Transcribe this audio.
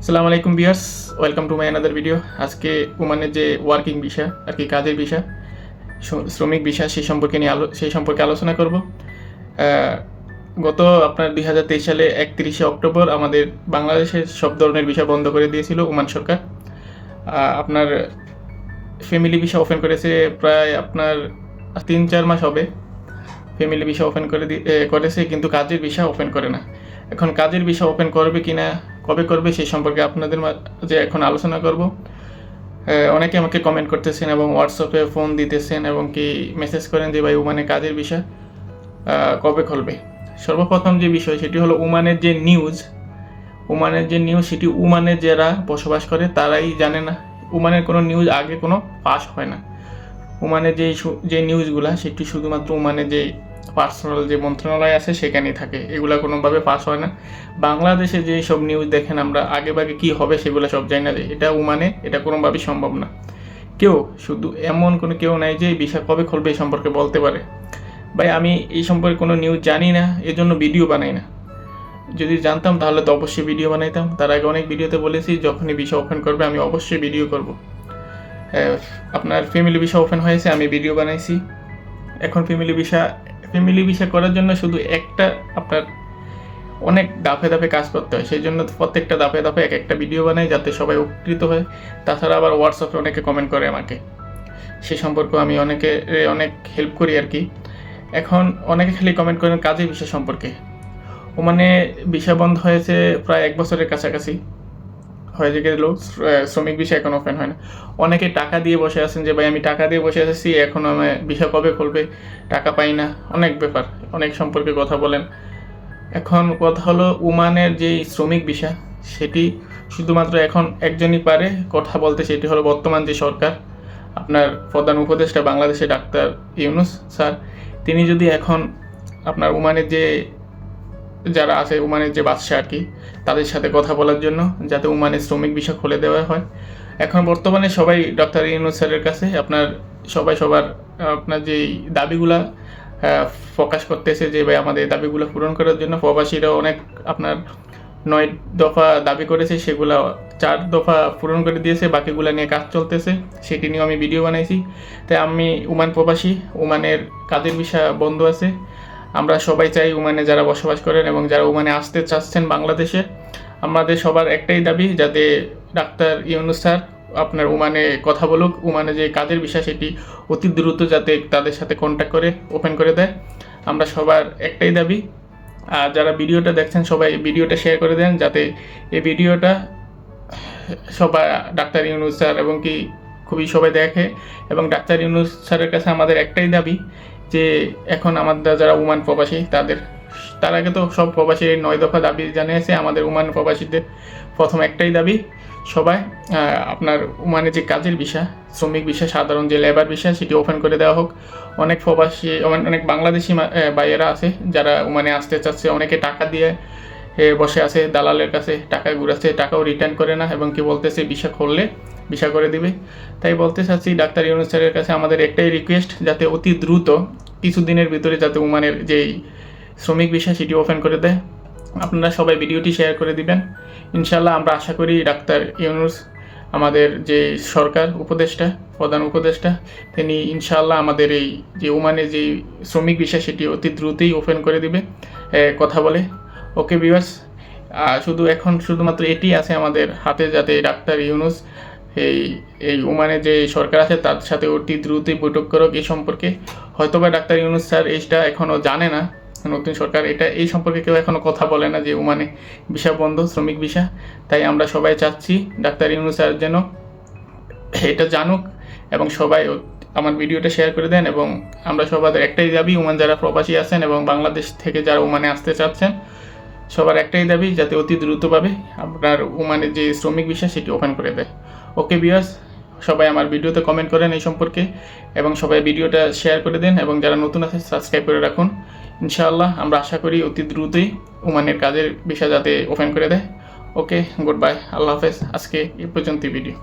আসসালামু আলাইকুম dears welcome to my another video আজকে ওমানের যে ওয়ার্কিং ভিসা আর কি কাজের শ- শ্রমিক ভিসা সেই সম্পর্কে নিয়ে আলো সেই সম্পর্কে আলোচনা করব। গত আপনার দুই হাজার তেইশ সালে একত্রিশে অক্টোবর আমাদের বাংলাদেশের সব ধরনের ভিসা বন্ধ করে দিয়েছিল ওমান সরকার। আপনার ফ্যামিলি ভিসা ওপেন করেছে প্রায় আপনার তিন চার মাস হবে। ফ্যামিলি ভিসা ওপেন করে দি- এ, করেছে কিন্তু কাজের ভিসা ওপেন করে না। এখন কাজের ভিসা ওপেন করবে কিনা কবে করবে সেই সম্পর্কে আপনাদের মাঝে এখন আলোচনা করব। অনেকে আমাকে কমেন্ট করতেছেন এবং হোয়াটসঅ্যাপে ফোন দিতেছেন এবং কি মেসেজ করেন যে, ভাই ওমানে কাজের বিষয় কবে খুলবে সর্বপ্রথম যে বিষয় সেটি হলো ওমানের যে নিউজ ওমানের যে নিউজ সেটি ওমানে যারা বসবাস করে তারাই জানে না। ওমানের কোনো নিউজ আগে কোনো পাস হয় না। ওমানের যে যে নিউজগুলা সেটি শুধুমাত্র ওমানের যে পার্সোনাল যে মন্ত্রণালয় আছে সেখানেই থাকে। এগুলো কোনোভাবে পাস হয় না। বাংলাদেশে যে সব নিউজ দেখেন আমরা আগে বাগে কী হবে সেগুলো সব জানি না। যে এটা ওমানে এটা কোনোভাবেই সম্ভব না। কেউ শুধু এমন কোনো কেউ নাই যে বিষয় কবে খুলবে এই সম্পর্কে বলতে পারে। ভাই আমি এই সম্পর্কে কোনো নিউজ জানি না এজন্য ভিডিও বানাই না। যদি জানতাম তাহলে তো অবশ্যই ভিডিও বানাইতাম। তার আগে অনেক ভিডিওতে বলেছি যখনই বিষয় ওপেন করবে আমি অবশ্যই ভিডিও করব। আহ, আপনার ফ্যামিলি বিষয় ওপেন হয়েছে আমি ভিডিও বানাইছি। এখন ফ্যামিলি ভিসা ফ্যামিলি ভিসা করার জন্য শুধু একটা আপনার অনেক দাফে দাফে কাজ করতে হয়। সেই জন্য প্রত্যেকটা দাফে দাফে এক একটা ভিডিও বানাই যাতে সবাই উপকৃত হয়। তাছাড়া আবার হোয়াটসঅ্যাপে অনেকে কমেন্ট করে আমাকে। সে সম্পর্কে আমি অনেকে, অনেক হেল্প করি আর কি। এখন অনেকে খালি কমেন্ট করেন কাজের বিষয় সম্পর্কে। ও মানে ভিসা বন্ধ হয়েছে প্রায় এক বছরের কাছাকাছি। হয়ে গেল শ্রমিক বিষয় এখন ওপেন হয় না। অনেকে টাকা দিয়ে বসে আছেন যে, ভাই, আমি টাকা দিয়ে বসে আছি এখন আমি বিষয় কবে খুলবে? টাকা পাই না। অনেক ব্যাপার, অনেক সম্পর্কে কথা বলেন। এখন কথা হলো, উমানের যে শ্রমিক বিষয় সেটি শুধুমাত্র এখন একজনই পারে। কথা বলতে সেটি হলো বর্তমান যে সরকার, আপনার প্রধান উপদেষ্টা বাংলাদেশের ডাক্তার ইউনুস স্যার। তিনি যদি এখন আপনার উমানের যে যারা আছে ওমানের যে বাদশা আর কি, তাদের সাথে কথা বলার জন্য, যাতে ওমানের শ্রমিক বিষয় খুলে দেওয়া হয়। এখন বর্তমানে সবাই ডক্টর ইউনুস স্যারের কাছে আপনার, সবাই সবার, আপনার যেই দাবিগুলা প্রকাশ করতেছে যে ভাই আমাদের দাবিগুলো পূরণ করার জন্য প্রবাসীরা অনেক আপনার নয় দফা দাবি করেছে, সেগুলা চার দফা পূরণ করে দিয়েছে, বাকিগুলো নিয়ে কাজ চলতেছে, সেটি নিয়েও আমি ভিডিও বানাইছি। তাই আমি ওমান প্রবাসী ওমানের কাজের বিষয় বন্ধ আছে। আমরা সবাই চাই ওমানে যারা বসবাস করেন এবং যারা ওমানে আসতে চাচ্ছেন বাংলাদেশে, আমাদের সবার একটাই দাবি যাতে ডাক্তার ইউনুস স্যার আপনার ওমানে কথা বলুক ওমানে যে কাজের বিষয় সেটি অতি দ্রুত যাতে তাদের সাথে কন্ট্যাক্ট করে ওপেন করে দেয়। আমরা সবার একটাই দাবি। আর যারা ভিডিওটা দেখছেন, সবাই ভিডিওটা শেয়ার করে দেন যাতে এই ভিডিওটা সবাই ডাক্তার ইউনুস স্যার এবং কি খুবই সবাই দেখে এবং ডাক্তার ইউনুস স্যারের কাছে আমাদের একটাই দাবি যে এখন আমাদের যারা উমান প্রবাসী তাদের তার আগে তো সব প্রবাসী নয় দফা দাবি জানিয়েছে আমাদের উমান প্রবাসীদের প্রথম একটাই দাবি সবাই আপনার উমানে যে কাজের বিষয় শ্রমিক বিষয় সাধারণ যে লেবার বিষয় সেটি ওপেন করে দেওয়া হোক। অনেক প্রবাসী অনেক- বাংলাদেশি আহ, আছে যারা উমানে আসতে চাচ্ছে। অনেকে টাকা দিয়ে বসে আছে দালালের কাছে টাকা ঘুরাচ্ছে টাকাও রিটার্ন করে না এবং কি বলতেছে ভিসা করলে ভিসা করে দিবে। তাই বলতে চাচ্ছি ডাক্তার ইউনুস স্যারের কাছে আমাদের একটাই রিকোয়েস্ট যাতে অতি দ্রুত কিছুদিনের ভিতরে যাতে উমানের যেই শ্রমিক বিষয় সেটি ওপেন করে দেয়। আপনারা সবাই ভিডিওটি শেয়ার করে দিবেন। ইনশাল্লাহ আমরা আশা করি ডাক্তার ইউনুস, আমাদের যে সরকার উপদেষ্টা, প্রধান উপদেষ্টা, তিনি ইনশাল্লাহ আমাদের এই যে ওমানের যে শ্রমিক বিষয় সেটি অতি দ্রুতই ওপেন করে দিবে। কথা বলে। ওকে ভিউয়ার্স শুধু এখন শুধুমাত্র এটি আছে আমাদের হাতে, যাতে ডাক্তার ইউনুস এই এই ওমানে যে সরকার আছে, তার সাথে অতি দ্রুতই বৈঠক করুক এই সম্পর্কে। হয়তোবা ডাক্তার ইউনুস স্যার এইটা এখনও জানে না। নতুন সরকার, এটা এই সম্পর্কে কেউ এখনও কথা বলে না যে ওমানে ভিসা বন্ধ, শ্রমিক ভিসা। তাই আমরা সবাই চাচ্ছি ডাক্তার ইউনুস স্যার যেন এটা জানুক এবং সবাই আমার ভিডিওটা শেয়ার করে দেন এবং আমরা সবার একটাই দাবি, ওমান যারা প্রবাসী আছেন এবং বাংলাদেশ থেকে যারা ওমানে আসতে চাচ্ছেন, সবার একটাই দাবি, যাতে অতি দ্রুতভাবে আপনার ওমানের যে শ্রমিক বিষয় সেটি ওপেন করে দেয়। ওকে বিয়ার্স সবাই আমার ভিডিওতে কমেন্ট করেন এই সম্পর্কে এবং সবাই ভিডিওটা শেয়ার করে দেন এবং যারা নতুন আছে সাবস্ক্রাইব করে রাখুন। ইনশাআল্লাহ, আমরা আশা করি অতি দ্রুতই ওমানের কাজের বিষয় যাতে ওপেন করে দেয়। ওকে গুড বাই আল্লাহ হাফেজ। আজকে এই পর্যন্ত ভিডিও